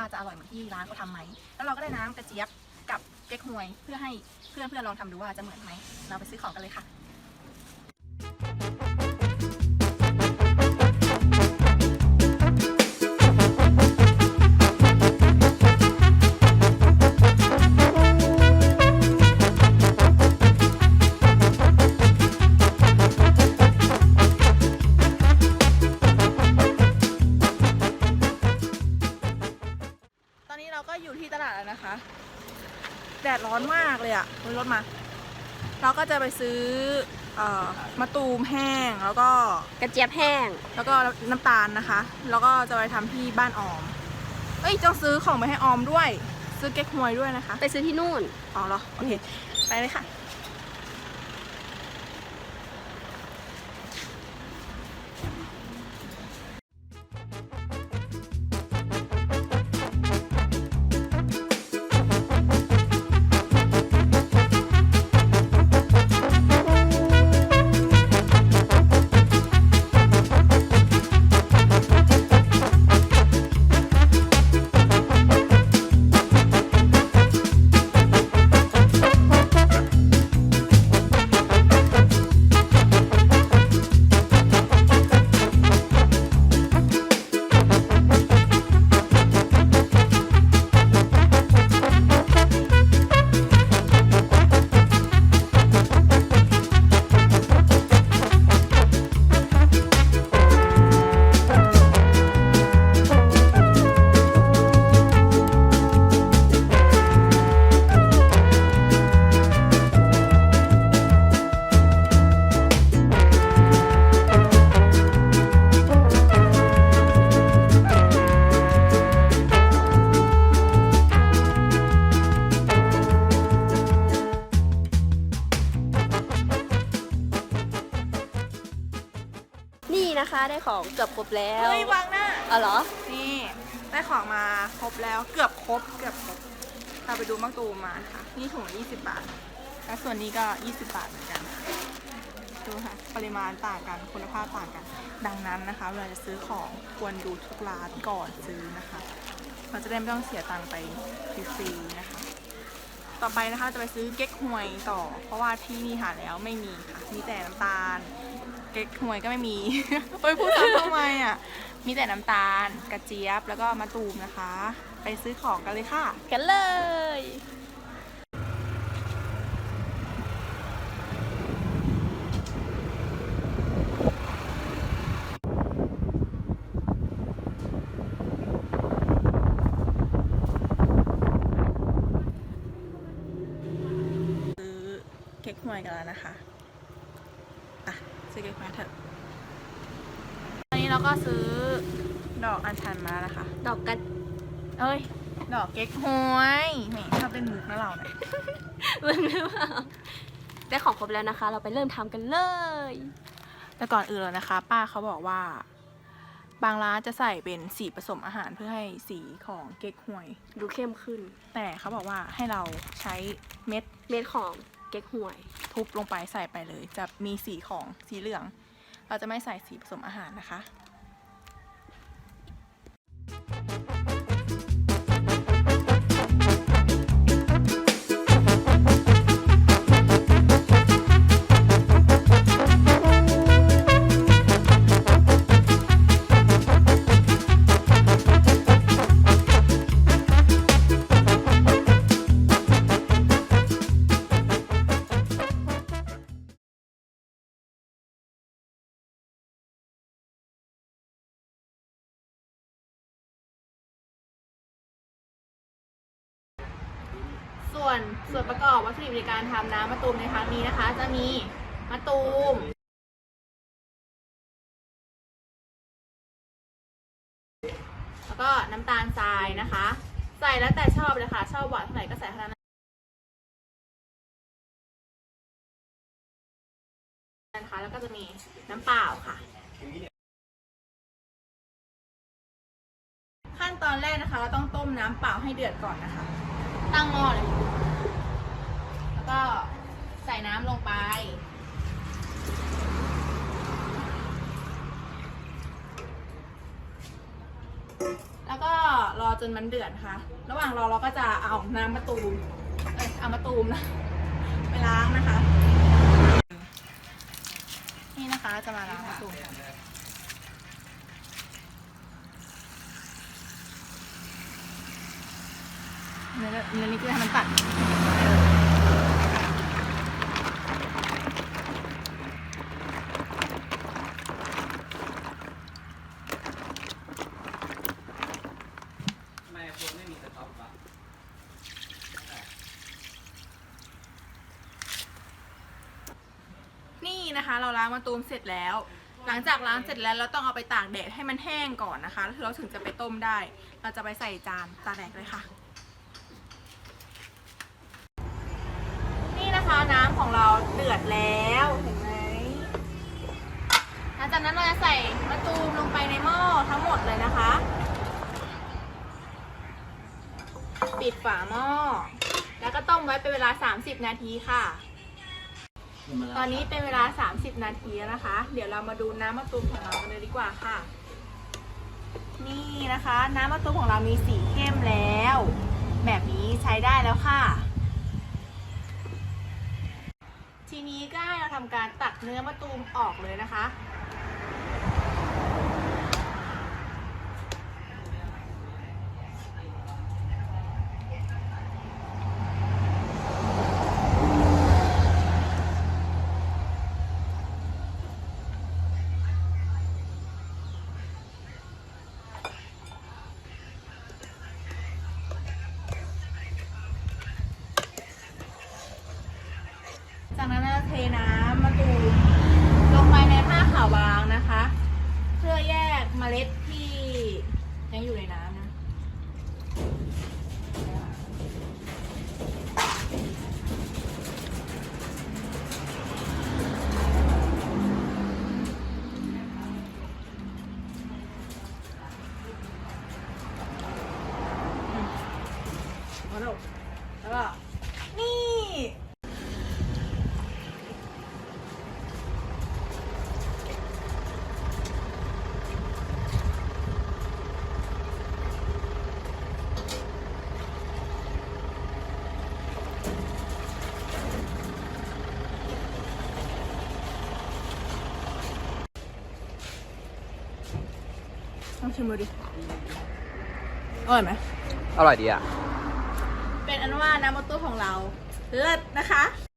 ว่าจะอร่อยเหมือนที่ร้านเขาทำไหม แล้วเราก็ได้น้ำกระเจี๊ยบกับเก๊กฮวย เพื่อให้เพื่อนเพื่อนๆลองทำดูว่าจะเหมือนไหม เราไปซื้อของกันเลยค่ะ รถมา เราก็จะไปซื้อเอ่อมะตูมแห้งแล้วก็ กระเจี๊ยบแห้ง แล้วก็น้ำตาลนะคะ แล้วก็จะไปทำที่บ้านออม เอ้ยต้องซื้อของไปให้ออมด้วย ซื้อเก๊กฮวยด้วยนะคะ ไปซื้อที่นู่น อ๋อเหรอ โอเค ไปเลยค่ะ นี่นะคะได้ของเกือบครบแล้วเฮ้ยวางหน้าอ๋อเหรอ นี่ได้ของมาครบแล้วเกือบครบเกือบครบเราไปดูมะตูมมาค่ะนี่ถุงละ20 บาท แล้วส่วนนี้ก็ 20 บาทเหมือนกันดูค่ะปริมาณต่างกันคุณภาพต่างกัน ดังนั้นนะคะเวลาจะซื้อของควรดูทุกร้านก่อนซื้อนะคะเราจะได้ไม่ต้องเสียตังค์ไปฟรีๆนะคะ ต่อไปนะคะจะไปซื้อเก๊กฮวยต่อ เพราะว่าที่นี่หาแล้วไม่มีค่ะ มีแต่น้ำตาล เก๊กฮวยก็ไม่มี ไปพูดซ้ำทำไมอะ มีแต่น้ำตาล กระเจี๊ยบแล้วก็มะตูมนะคะ ไปซื้อของกันเลยค่ะ กันเลย ซื้อเก๊กฮวยกันแล้วนะคะอะซื้อเก๊กฮวยเถอะตอนนี้ เราก็ซื้อดอกอัญชันมาแล้วนะคะ ดอกกันเอ้ย ดอกเก๊กฮวยแหมชอบเล่นมุกนะเราเนี่ยมึงหรือเปล่าได้ของครบแล้วนะคะ เราไปเริ่มทำกันเลย แต่ก่อนอื่นเลยนะคะ ป้าเขาบอกว่า บางร้านจะใส่เป็นสีผสมอาหารเพื่อให้สีของเก๊กฮวย ดูเข้มขึ้น แต่เขาบอกว่าให้เราใช้เม็ดเม็ดของเก๊กฮวย ทุบลงไปใส่ไปเลย จะมีสีของสีเหลือง เราจะไม่ใส่สีผสมอาหารนะคะ ส่วนส่วนประกอบวัตถุดิบในการทำน้ำมะตูมในครั้งนี้นะคะ จะมีมะตูมแล้วก็น้ำตาลทรายนะคะ ใส่แล้วแต่ชอบเลยค่ะ ชอบหวานเท่าไหร่ก็ใส่เท่านั้นนะคะแล้วก็จะมีน้ำเปล่าค่ะ ขั้นตอนแรกนะคะ เราต้องต้มน้ำเปล่าให้เดือดก่อนนะคะ ตั้งหม้อเลย แล้วก็ใส่น้ำลงไป แล้วก็รอจนมันเดือดค่ะ ระหว่างรอเราก็จะเอาน้ำมะตูม เอ้ย เอามะตูมนะไปล้างนะคะ นี่นะคะจะมาล้างมะตูมกัน เนื้อเนื้อนี้คือให้มันตัดทำไมพวกไม่มีสต็อกวะนี่นะคะเราล้างมะตูมเสร็จแล้ว หลังจากล้างเสร็จแล้วเราต้องเอาไปตากแดดให้มันแห้งก่อนนะคะแล้วเราถึงจะไปต้มได้ เราจะไปใส่จานตากแดดเลยค่ะ นี่นะ คะน้ำของเราเดือดแล้วเห็นไหมหลังจากนั้นเราจะใส่มะตูมลงไปในหม้อทั้งหมดเลยนะคะ ปิดฝาหม้อ แล้วก็ต้มไว้เป็นเวลา 30 นาทีค่ะ ตอนนี้เป็นเวลา 30 นาทีแล้วนะคะ เดี๋ยวเรามาดูน้ำมะตูมของเรากันเลยดีกว่าค่ะ นี่นะคะ น้ำมะตูมของเรามีสีเข้มแล้ว แบบนี้ใช้ได้แล้วค่ะ ที นี้ก็ให้เราทำการตักเนื้อมะตูมออกเลยนะคะ จากนั้นเราเทน้ำมะตูมลงไปในผ้าขาวบางนะคะ เพื่อแยกเมล็ดที่ยังอยู่ในน้ำนะ มาแล้วแล้วก็นี่ ลองชิมดูดิอร่อยไหม อร่อยดีอะ เป็นอันว่าน้ำมะตูมของเรา เลิศนะคะ